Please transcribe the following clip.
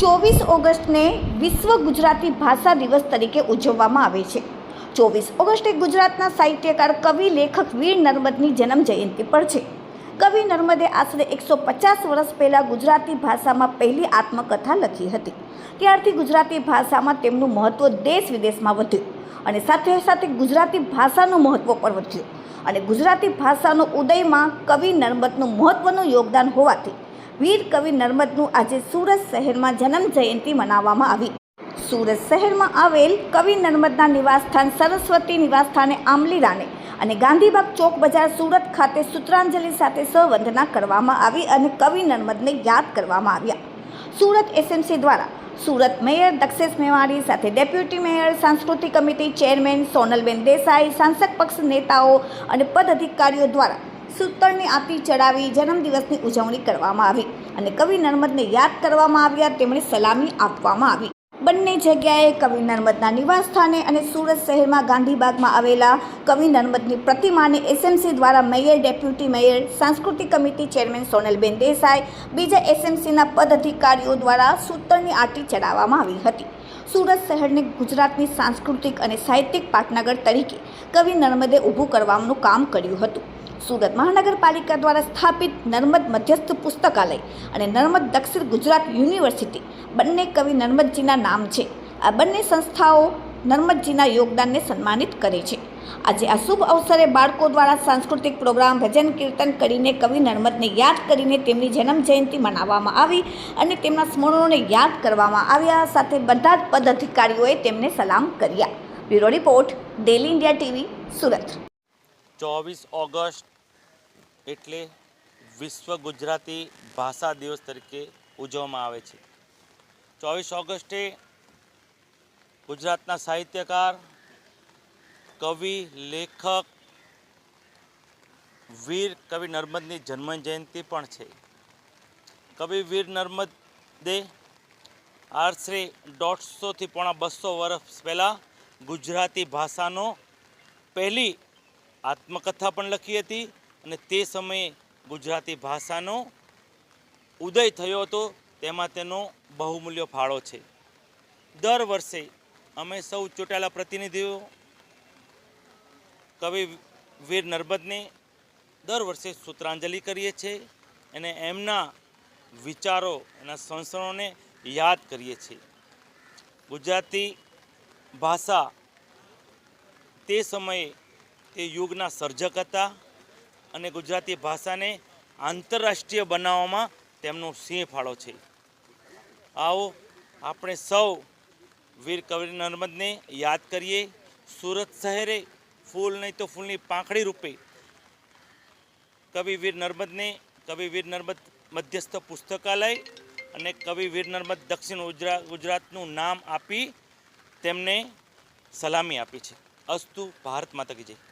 ચોવીસ ઓગસ્ટને વિશ્વ ગુજરાતી ભાષા દિવસ તરીકે ઉજવવામાં આવે છે. ચોવીસ ઓગસ્ટે ગુજરાતના સાહિત્યકાર, કવિ, લેખક વીર નર્મદની જન્મ જયંતિ પર છે. કવિ નર્મદે આશરે એકસો પચાસ વર્ષ પહેલાં ગુજરાતી ભાષામાં પહેલી આત્મકથા લખી હતી. ત્યારથી ગુજરાતી ભાષામાં તેમનું મહત્ત્વ દેશ વિદેશમાં વધ્યું અને સાથે સાથે ગુજરાતી ભાષાનું મહત્ત્વ પણ વધ્યું. અને ગુજરાતી ભાષાનો ઉદયમાં કવિ નર્મદનું મહત્ત્વનું યોગદાન હોવાથી વીર કવિ નર્મદનું આજે સુરત શહેરમાં જન્મ જયંતિ મનાવવામાં આવી. સુરત શહેરમાં આવેલ કવિ નર્મદના નિવાસસ્થાન સરસ્વતી નિવાસસ્થાને આમલીરાને અને ગાંધીબાગ ચોક બજાર સુરત ખાતે સૂત્રાંજલિ સાથે સહવંદના કરવામાં આવી અને કવિ નર્મદને યાદ કરવામાં આવ્યા. સુરત એસએમસી દ્વારા સુરત મેયર દક્ષેશ મેવાડી સાથે ડેપ્યુટી મેયર, સાંસ્કૃતિક કમિટી ચેરમેન સોનલબેન દેસાઈ, સાંસદ પક્ષ નેતાઓ અને પદ અધિકારીઓ દ્વારા સૂતરની આરતી ચડાવી જન્મદિવસની ઉજવણી કરવામાં આવી અને કવિ નર્મદને યાદ કરવામાં આવ્યા, તેમણે સલામી આપવામાં આવી. બંને જગ્યાએ કવિ નર્મદના નિવાસ સ્થાને અને સુરત શહેરમાં ગાંધીબાગમાં આવેલા કવિ નર્મદની પ્રતિમાને એસએમસી દ્વારા મેયર, ડેપ્યુટી મેયર, સાંસ્કૃતિક કમિટી ચેરમેન સોનલબેન દેસાઈ, બીજા એસએમસીના પદ અધિકારીઓ દ્વારા સૂતરની આરતી ચડાવવામાં આવી હતી. સુરત શહેરને ગુજરાતની સાંસ્કૃતિક અને સાહિત્યિક પાટનગર તરીકે કવિ નર્મદે ઊભું કરવાનું કામ કર્યું હતું. સુરત મહાનગરપાલિકા દ્વારા સ્થાપિત નર્મદ મધ્યસ્થ પુસ્તકાલય અને નર્મદ દક્ષિણ ગુજરાત યુનિવર્સિટી. બંને કવિ નર્મદજીના નામ છે. આ બંને સંસ્થાઓ નર્મદજીના યોગદાનને સન્માનિત કરે છે. આજે આ શુભ અવસરે બાળકો દ્વારા સાંસ્કૃતિક પ્રોગ્રામ, ભજન, કીર્તન કરીને કવિ નર્મદને યાદ કરીને તેમની જન્મ જયંતિ મનાવવામાં આવી અને તેમના સ્મરણોને યાદ કરવામાં આવ્યા. સાથે બધા જ પદ અધિકારીઓએ તેમને સલામ કર્યા. Bureau report, daily India TV, Surat. ચોવીસ ઓગસ્ટ એટલે વિશ્વ ગુજરાતી ભાષા દિવસ તરીકે ઉજવવામાં આવે છે. ચોવીસ ઓગસ્ટે ગુજરાતના સાહિત્યકાર, કવિ, લેખક, વીર કવિ નર્મદની જન્મ જયંતિ પણ છે. કવિ વીર નર્મદે આશરે દોઢસોથી પોણા બસો વર્ષ પહેલાં ગુજરાતી ભાષાનો પહેલી આત્મકથા પણ લખી હતી અને તે સમયે ગુજરાતી ભાષાનો ઉદય થયો હતો. તેમાં તેનો બહુમૂલ્ય ફાળો છે. દર વર્ષે અમે સૌ ચૂંટાયેલા પ્રતિનિધિઓ, કવિ વીર નર્મદને દર વર્ષે સૂત્રાંજલિ કરીએ છીએ અને એમના વિચારો, એના સંસ્કરણોને યાદ કરીએ છીએ. ગુજરાતી ભાષા તે સમયે તે યુગના સર્જક હતા અને ગુજરાતી ભાષાને આંતરરાષ્ટ્રીય બનાવવામાં તેમનો સિંહ ફાળો છે. આવો આપણે સૌ વીર કવિ નર્મદને યાદ કરીએ. સુરત શહેરે ફૂલ નહીં તો ફૂલની પાંખડી રૂપે કવિ વીર નર્મદને કવિ વીર નર્મદ મધ્યસ્થ પુસ્તકાલય અને કવિ વીર નર્મદ દક્ષિણ ગુજરાતનું નામ આપી તેમને સલામી આપી છે. અસ્તુ ભારત માતા કી